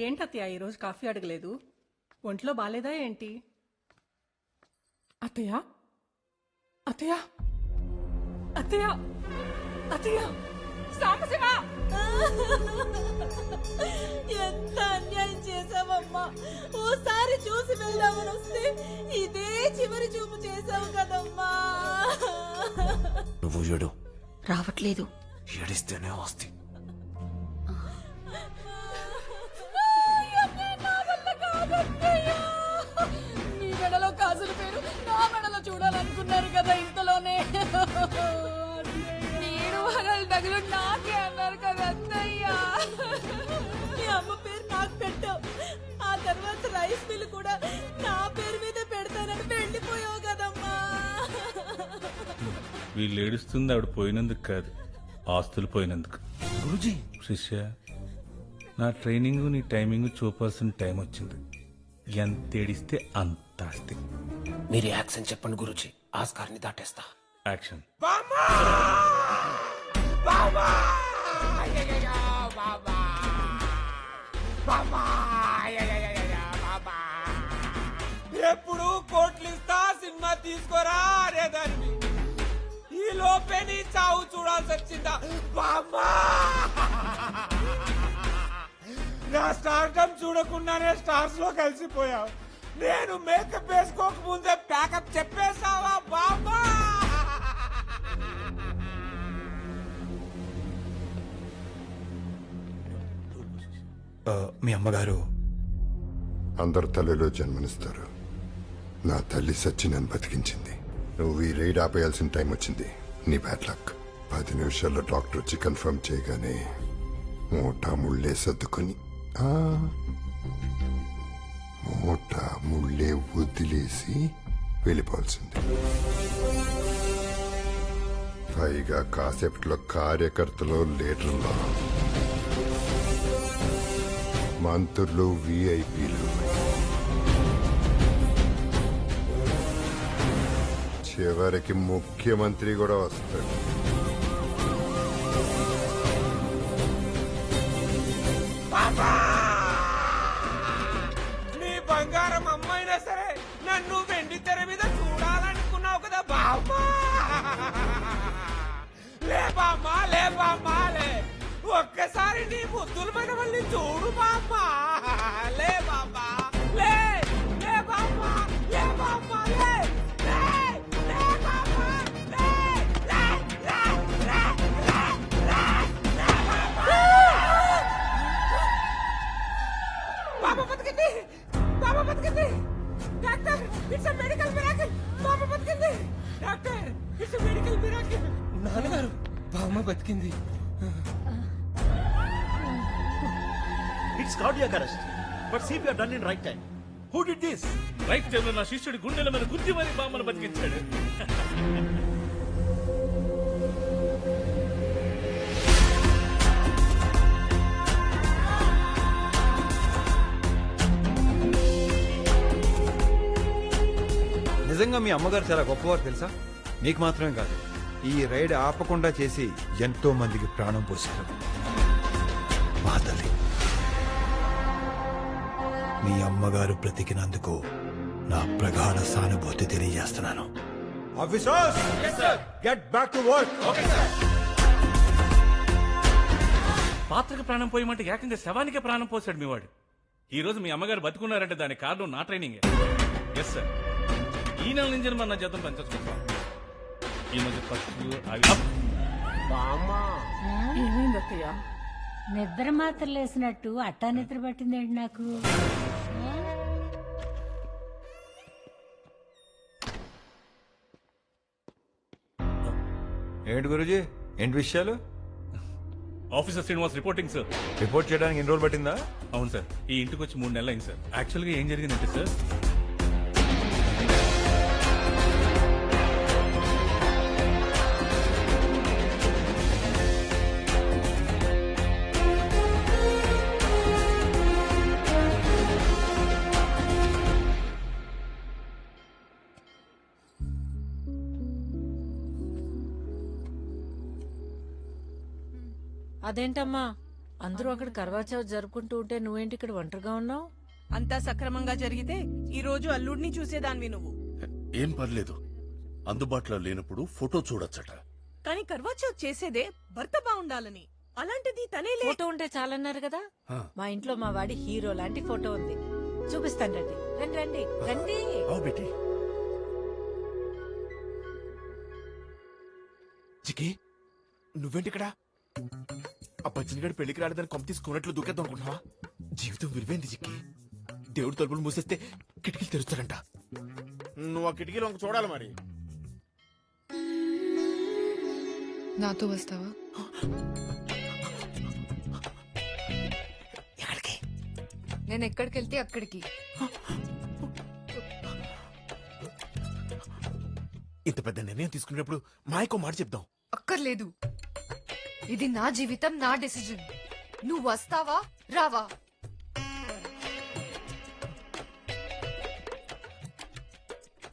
ఏంటత్తయ్య ఈరోజు కాఫీ అడగలేదు? ఒంట్లో బాలేదా ఏంటి? అత్తయ్య? అత్తయ్య? అత్తయ్య? అత్తయ్య? సాంబశివ! ఎంత అన్యాయం చేసావమ్మా ఓసారి చూసి వెళ్దామని వస్తే ఇదే చివరి చూపు చేసావు కదమ్మా. నువ్వు ఏడు. రావట్లేదు. ఏడిస్తేనే వస్తే నా వల్ల కాదత్తయ్య. మీ మెడలో కాసుల పేరు నా మెడలో చూడాలనుకున్నారు కదా ఇంతలోనే. నాకే మీ అమ్మ పేరు నాకు పెట్టావు. ఆ తర్వాత రైస్ మిల్ కూడా నా పేరు మీద పెడతానని వెళ్ళిపోయావు కదమ్మా. వీళ్ళు ఏడుస్తుంది ఆవిడ పోయినందుకు కాదు ఆస్తులు పోయినందుకు. గురుజీ! శిష్య నా ట్రైనింగ్ నీ టైమింగ్ చూపాల్సిన టైం వచ్చింది. ఎంత ఏడిస్తే అంత ఆస్తి. మీరు యాక్షన్ చెప్పండి గురుజీ. ఆస్కార్ని దాటేస్తా. యాక్షన్. ఎప్పుడు కోట్లు ఇస్తా సినిమా తీసుకోరా అనేదాన్ని ఈ లోపే నీ చావు చూడాల్సి వచ్చిందా? బామ్మా నా స్టార్టం చూడకుండానే స్టార్స్లో కలిసిపోయావు. నేను మేకప్ వేసుకోక ముందే ప్యాకప్ చెప్పేశావా బామ్మా మీ అమ్మగారు. అందరు తల్లిలో జన్మనిస్తారు. నా తల్లి సచ్చి నన్ను బతికించింది. నువ్వు ఈ రైడ్ ఆపేయాల్సిన టైం వచ్చింది. నీ బ్యాడ్ లక్. పది నిమిషాల్లో డాక్టర్ వచ్చి కన్ఫర్మ్ చేయగానే మూటా ముళ్ళే సర్దుకొని మూట ముళ్ళే వదిలేసి వెళ్ళిపోవాల్సింది. పైగా కాసేపట్లో కార్యకర్తలు లీటర్లో మంత్రులు విఐపీలు చివరికి ముఖ్యమంత్రి కూడా వస్తాడు. నీ బంగారం అమ్మైనా సరే నన్ను వెండి తెర మీద చూడాలనుకున్నావు కదా బాబా! లే బామ్మా లే బామ్మా లే! ఒక్కసారి నీ ముద్దులు మనవల్ని చూడు బామ్మా. లే బామ్మా. Right time. Who did this right టైంలో నా శిష్యుడి గుండెల మీద గుద్ది మరి బామ్మను బతికించాడు. నిజంగా మీ అమ్మగారు చాలా గొప్పవారు తెలుసా? మీకు మాత్రమే కాదు ఈ రైడ్ ఆపకుండా చేసి ఎంతో మందికి ప్రాణం పోశారు. మా తల్లి. మీ అమ్మగారు బ్రతికినందుకు నా ప్రగాఢ సానుభూతి తెలియజేస్తున్నాను. Officers get back to work పాత్రకు ప్రాణం పోయమంటే ఏకంగా శవానికే ప్రాణం పోసాడు మీ వాడు ఈ రోజు మీ అమ్మగారు బతుకున్నారంటే దానికి కారణం నా ట్రైనింగ్. ఎస్ సార్ ఈ నెల నుంచి మన జీతం పెంచుకుంటాం ఈ మధ్య అత్తయ్య నిద్ర మాత్రలు వేసినట్టు అట్టా నిద్ర పట్టిందేంటి నాకు? ఏంటి గురుజీ? ఏంటి విషయాలు? Officer Srinivas reporting sir. Report చేయడానికి ఎన్ని రోజులు పట్టిందా? అవును సార్. ఈ ఇంటికి వచ్చి మూడు నెలలు అయింది సార్. యాక్చువల్గా ఏం జరిగిందంటే సార్ అదేంటమ్మా? అందరూ అక్కడ కర్వాచౌత్ జరుపుకుంటూ ఉంటే నువ్వేంటి ఇక్కడ ఒంటరిగా ఉన్నావు? అంతా సక్రమంగా జరిగితే ఈ రోజు అల్లుడిని చూసేదానివి నువ్వు. ఏం పర్లేదు. అందుబాటులో లేనప్పుడు ఫోటో చూడొచ్చట. కానీ కర్వాచౌత్ చేసేదే భర్త బాగుండాలని. అలాంటిది తనే లే ఫోటో ఉంటే చాలన్నారు కదా? ఆ. మా ఇంట్లో మా వాడి హీరో లాంటి ఫోటో ఉంది. చూపిస్తాను రండి. రండి రండి. రండి. చికి నువ్వేంటి ఇక్కడ? ఆ పచ్చినిగడి పెళ్ళికి రాలేదని కొంప తీసుకున్నట్లు దూకేద్దాం అనుకుంటున్నావా? జీవితం విలువైంది చిక్కి దేవుడు తలుపులు మూసేస్తే కిటికీలు తెరుస్తాడంట నువ్వు ఆ కిటికీలో చూడాలి మరి. నాతో వస్తావా? ఎక్కడికి? నేను ఎక్కడికి వెళ్తే అక్కడికి. ఇంత పెద్ద నిర్ణయం తీసుకునేటప్పుడు మాయకో మాట చెప్దాం. అక్కర్లేదు. ఇది నా జీవితం నా డెసిజన్ నువ్వు వస్తావా రావా?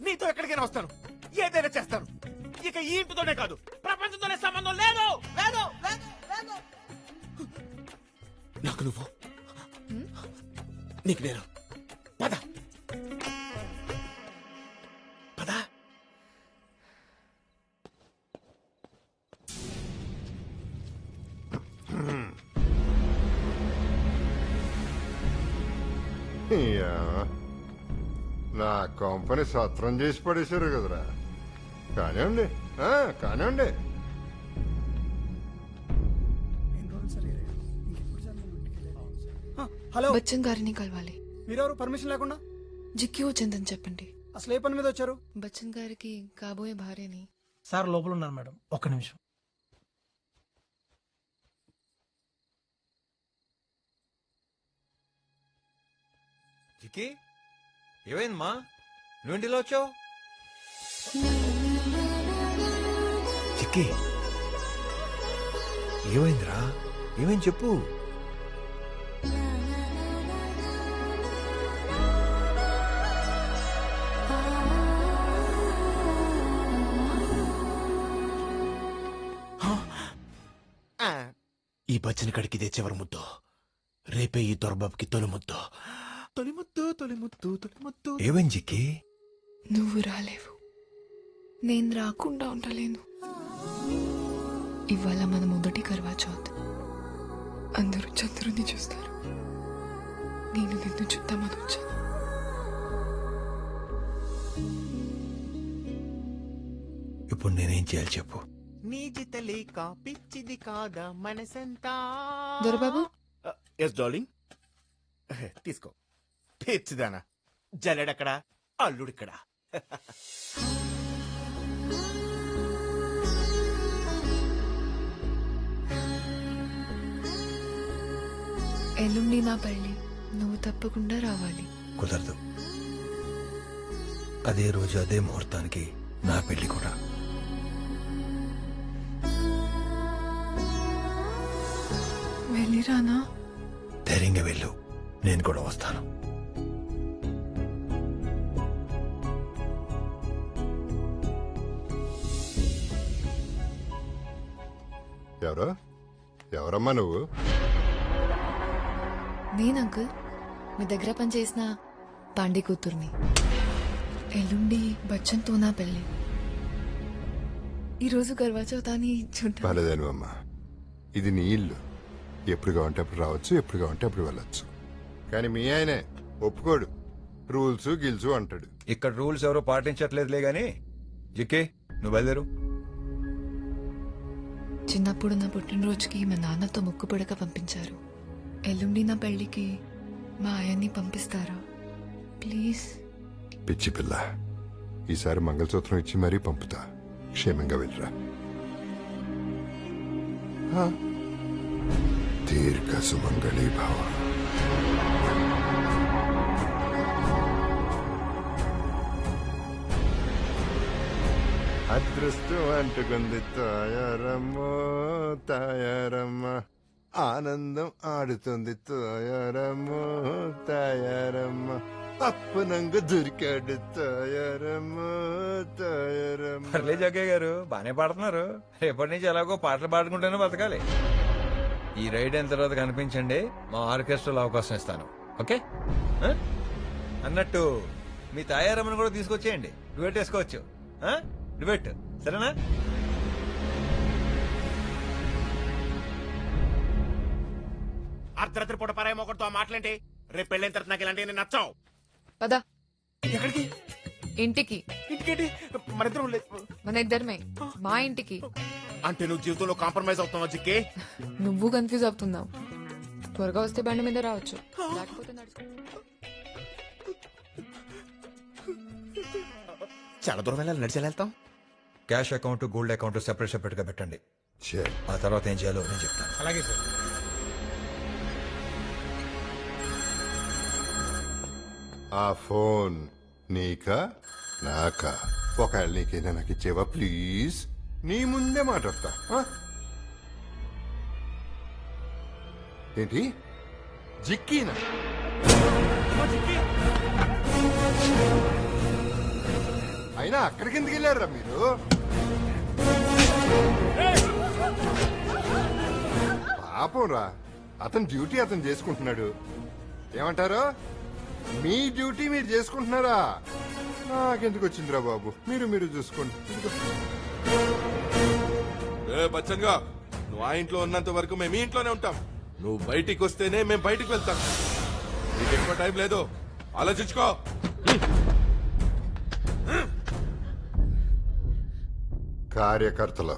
నీతో ఎక్కడికైనా వస్తాను. ఏదైనా చేస్తాను. ఇక ఈ ఇంటితోనే కాదు ప్రపంచంతోనే సంబంధం లేదు లేదు లేదు, లేదు. నాకు నువ్వు. నీకు నేను. పద పద. నా కంపెనీ సత్రం చేసి పడేశారు కదరా. కానివ్వండి. కానివ్వండి. హలో. బచ్చన్ గారిని కలవాలి. మీరెవరు? పర్మిషన్ లేకుండా? జిక్కి వచ్చిందని చెప్పండి. అసలు ఏ పని మీద వచ్చారు? బచ్చన్ గారికి కాబోయే భార్యని సార్ లోపల ఉన్నారు మేడం. ఒక్క నిమిషం. చిక్కి ఏమైందమ్మా నువ్వేంటిలో వచ్చావు? ఏమైందిరా? ఏమైంది చెప్పు. ఈ బచ్చని కడికి తెచ్చేవారు ముద్దు. రేపే ఈ దొరబాబుకి తొలి ముద్దు. చిక్కి నువ్వు రాలేవు. నేను రాకుండా ఉండలేను. ఇవాళ మన మొదటి కర్వా చౌత్ అందరూ చంద్రుని చూస్తారు. నేను నిన్ను చూద్దామని వచ్చాను. ఇప్పుడు నేనేం చేయాలి చెప్పు. నీది తెలియక పిచ్చిది కాదా మనసంతా? దొరబాబు? ఎస్ డార్లింగ్ తీసుకో. పిచ్చిదానా జల్లెడక్కడ? అల్లుడిక్కడ? ఎల్లుండి నా పెళ్ళి నువ్వు తప్పకుండా రావాలి. కుదరదు. అదే రోజు అదే ముహూర్తానికి నా పెళ్ళి కూడా. వెళ్ళిరానా? ధైర్యంగా వెళ్ళు. నేను కూడా వస్తాను. ఎవరో? ఎవరమ్మా నువ్వు? నేను అంకుల్. మీ దగ్గర పనిచేసిన పాండే కూతుర్ని. ఎల్లుండి బచ్చన్తో నా పెళ్ళి. ఈరోజు గర్వా చౌతాని చూడ్డా బాలేదేను అమ్మా ఇది నీ ఇల్లు. ఎప్పుడు కావంటే అప్పుడు రావచ్చు ఎప్పుడు కావంటే అప్పుడు వెళ్ళొచ్చు. కానీ మీ ఆయనే ఒప్పుకోడు. రూల్స్ గిల్సు అంటాడు. ఇక్కడ రూల్స్ ఎవరో పాటించట్లేదులే గాని. జిక్కి నువ్వు బయలుదేరు. చిన్నప్పుడు నా పుట్టినరోజుకి మా నాన్నతో ముక్కుపడక పంపించారు. ఎల్లుండి నా పెళ్ళికి మా ఆయన్ని పంపిస్తారా? ప్లీజ్. పిచ్చి పిల్ల. ఈసారి మంగళసూత్రం ఇచ్చి మరీ పంపుతా. క్షేమంగా వెళ్ళరా. దీర్ఘ సుమంగళి భావ. అదృష్టం అంటుకుంది తాయారమ్మో తాయారమ్మ. ఆనందం ఆడుతుంది తాయారమ్మో తాయారమ్మ. అప్పనంగా దొరికాడు తాయారమ్మో తాయారమ్మ. పర్లే జగ్గయ్య గారు బానే పాడుతున్నారు. రేపటి నుంచి ఎలాగో పాటలు పాడుకుంటేనే బతకాలి. ఈ రైడ్ అయిన తర్వాత కనిపించండి మా ఆర్కెస్ట్రాలో అవకాశం ఇస్తాను. ఓకే? ఆ? అన్నట్టు మీ తాయారమ్మని కూడా తీసుకొచ్చేయండి. డ్యూట్ వేసుకోవచ్చు. ఆ? డువెట్ సరేనా? అర్ధరాత్రి పూట పరాయి ఒకటితో మాట్లాంటి? రేపు పెళ్ళైన తర్వాత నాకు ఇలాంటి నచ్చావు. పదా. ఎక్కడికి? ఇంటికి. ఇంటికేంటి? మనిద్దరం లే- మన ఇద్దరమే. మా ఇంటికి. అంటే నువ్వు జీవితంలో కాంప్రమైజ్ అవుతావా జిక్కి? నువ్వు కన్ఫ్యూజ్ అవుతున్నావు. త్వరగా వస్తే బండి మీద రావచ్చు. లేకపోతే నడుచుకో. చాలా దూరం వెళ్ళాలి నడిచి వెళ్తాం cash account gold account separate సెపరేట్గా పెట్టండి. ఆ తర్వాత ఏం చేయాలో నేను చెప్తాను. అలాగే సార్ ఆ ఫోన్ నీకా? నాకా? ఒకవేళ నీకైనా నాకు ఇచ్చేవా? ప్లీజ్. నీ ముందే మాట్లాడతా? ఏంటి? జిక్కీనా? అయినా అక్కడికి ఎందుకు వెళ్ళారా మీరు? పాపం రా అతని డ్యూటీ అతను చేసుకుంటున్నాడు. ఏమంటారు? మీ డ్యూటీ మీరు చేసుకుంటున్నారా? నాకెందుకు వచ్చిందిరా బాబు? మీరు మీరు చూసుకోండి. ఏ బచ్చన్గా నువ్వు ఆ ఇంట్లో ఉన్నంత వరకు మేము ఈ ఇంట్లోనే ఉంటాం. నువ్వు బయటికి వస్తేనే మేము బయటికి వెళ్తాం. నీకు ఎక్కువ టైం లేదు. ఆలోచించుకో. కార్యకర్తలు.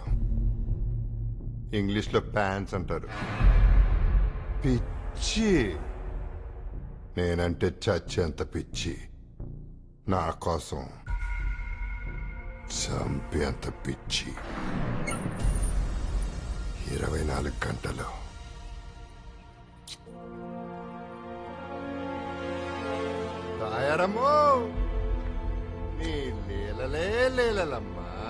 ఇంగ్లీష్లో ప్యాన్స్ అంటారు. పిచ్చి. నేనంటే చచ్చేంత పిచ్చి. నా కోసం చంపేంత పిచ్చి. ఇరవై నాలుగు గంటలు. తాయారమ్మో! నీ లీలలే లీలలమ్మా.